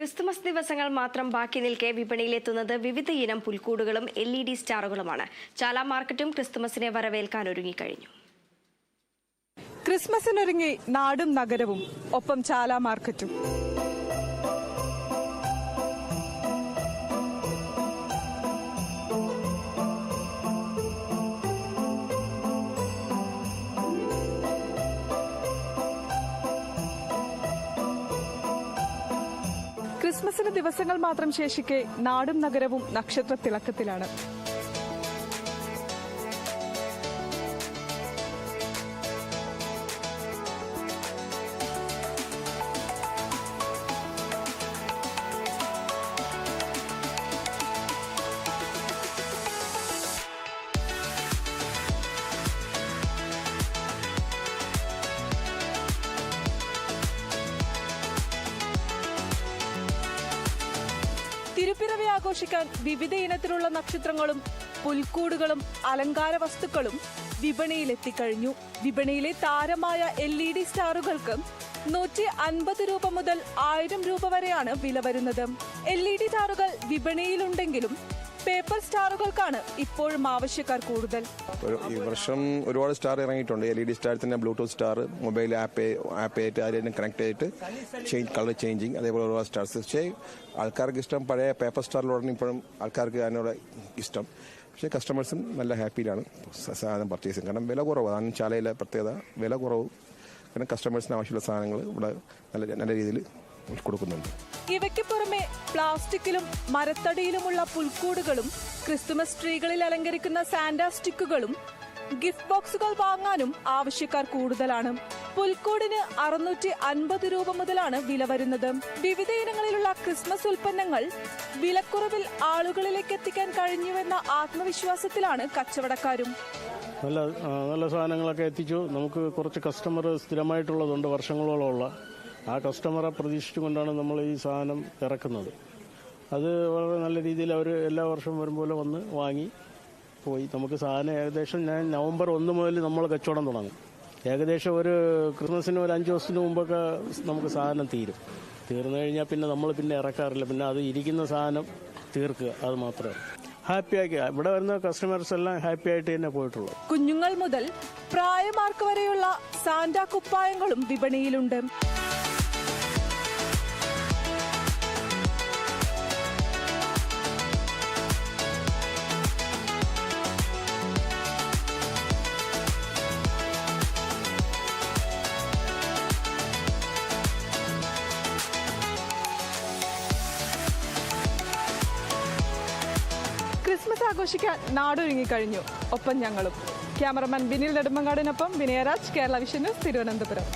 Christmas ദിവസങ്ങൾ മാത്രം ബാക്കി നിൽക്കെ വിപണിയിലെത്തുന്നത് വിവിധ ഇനം പുൽക്കൂടുകളും എൽ ഇ ഡി സ്റ്റാറുകളുമാണ്. ചാല മാർക്കറ്റും ക്രിസ്തുമസിനെ വരവേൽക്കാൻ ഒരുങ്ങിക്കഴിഞ്ഞു. ക്രിസ്മസിനൊരുങ്ങി നാടും നഗരവും ഒപ്പം ചാല മാർക്കറ്റും. ക്രിസ്മസിന് ദിവസങ്ങൾ മാത്രം ശേഷിക്കെ നാടും നഗരവും നക്ഷത്ര തിളക്കത്തിലാണ് തിരുപ്പിറവി ആഘോഷിക്കാൻ വിവിധ ഇനത്തിലുള്ള നക്ഷത്രങ്ങളും പുൽക്കൂടുകളും അലങ്കാര വസ്തുക്കളും വിപണിയിലെത്തിക്കഴിഞ്ഞു. വിപണിയിലെ താരമായ എൽ ഇ ഡി സ്റ്റാറുകൾക്ക് നൂറ്റി അൻപത് രൂപ മുതൽ ആയിരം രൂപ വരെയാണ് വില വരുന്നത്. എൽ ഇ ഡി സ്റ്റാറുകൾ വിപണിയിലുണ്ടെങ്കിലും പേപ്പർ സ്റ്റാറുകൾക്കാണ് ഇപ്പോഴും ആവശ്യക്കാർ കൂടുതൽ. ഈ വർഷം ഒരുപാട് സ്റ്റാർ ഇറങ്ങിയിട്ടുണ്ട്. എൽ ഇ ഡി സ്റ്റാർ തന്നെ bluetooth star mobile app app ആയിട്ട് അതിനെ കണക്ട് ചെയ്തിട്ട് ചേഞ്ച് കളർ ചേഞ്ചിങ് അതേപോലെ ഒരുപാട് സ്റ്റാർസ്. പക്ഷേ ആൾക്കാർക്ക് ഇഷ്ടം പഴയ പേപ്പർ സ്റ്റാറിലോടാണ് ഇപ്പോഴും ആൾക്കാർക്ക് അതിനോട് ഇഷ്ടം. പക്ഷേ കസ്റ്റമേഴ്സും നല്ല ഹാപ്പിയിലാണ് സാധനം പർച്ചേസ് ചെയ്യുന്നത്. കാരണം വില കുറവ്. അതാണ് ചാലയിലെ പ്രത്യേകത. വില കുറവ്. കാരണം കസ്റ്റമേഴ്സിന് ആവശ്യമുള്ള സാധനങ്ങൾ ഇവിടെ നല്ല നല്ല രീതിയിൽ കൊടുക്കുന്നുണ്ട്. ഇവയ്ക്ക് പുറമെ പ്ലാസ്റ്റിക്കിലും മരത്തടിയിലുമുള്ള പുൽക്കൂടുകളും ക്രിസ്തുമസ് ട്രീകളിൽ അലങ്കരിക്കുന്ന സാന്റാ സ്റ്റിക്കുകളും ഗിഫ്റ്റ് ബോക്സുകൾ വാങ്ങാനും ആവശ്യക്കാർ കൂടുതലാണ്. പുൽക്കൂടിന് അറുന്നൂറ്റി അൻപത് രൂപ മുതലാണ് വില വരുന്നത്. വിവിധ ഇനങ്ങളിലുള്ള ക്രിസ്മസ് ഉൽപ്പന്നങ്ങൾ വിലക്കുറവിൽ ആളുകളിലേക്ക് എത്തിക്കാൻ കഴിഞ്ഞുവെന്ന ആത്മവിശ്വാസത്തിലാണ് കച്ചവടക്കാരും. നല്ല നല്ല സാധനങ്ങളൊക്കെ എത്തിച്ചു. നമുക്ക് കുറച്ച് കസ്റ്റമർ സ്ഥിരമായിട്ടുള്ളതുണ്ട് വർഷങ്ങളോളമുള്ള. ആ കസ്റ്റമറെ പ്രതീക്ഷിച്ചുകൊണ്ടാണ് നമ്മൾ ഈ സാധനം ഇറക്കുന്നത്. അത് വളരെ നല്ല രീതിയിൽ അവർ എല്ലാ വർഷവും വരുമ്പോൾ വന്ന് വാങ്ങി പോയി. നമുക്ക് സാധനം ഏകദേശം ഞാൻ നവംബർ ഒന്ന് മുതൽ നമ്മൾ കച്ചവടം തുടങ്ങും. ഏകദേശം ഒരു ക്രിസ്മസിന് ഒരു അഞ്ച് ദിവസത്തിന് മുമ്പൊക്കെ നമുക്ക് സാധനം തീരും. തീർന്നു കഴിഞ്ഞാൽ പിന്നെ നമ്മൾ പിന്നെ ഇറക്കാറില്ല. പിന്നെ അത് ഇരിക്കുന്ന സാധനം തീർക്കുക അത് മാത്രമേ ഹാപ്പിയാക്കി ഇവിടെ വരുന്ന കസ്റ്റമേഴ്സ് എല്ലാം ഹാപ്പി ആയിട്ട് തന്നെ പോയിട്ടുള്ളൂ. കുഞ്ഞുങ്ങൾ മുതൽ പ്രായമാർക്ക് വരെയുള്ള സാന്റാ കുപ്പായങ്ങളും വിപണിയിലുണ്ട്. ആഘോഷിക്കാൻ നാടൊരുങ്ങിക്കഴിഞ്ഞു. ഒപ്പം ഞങ്ങളും. ക്യാമറമാൻ ബിനിൽ നെടുമങ്ങാടിനൊപ്പം വിനയരാജ് കേരള വിഷൻ തിരുവനന്തപുരം.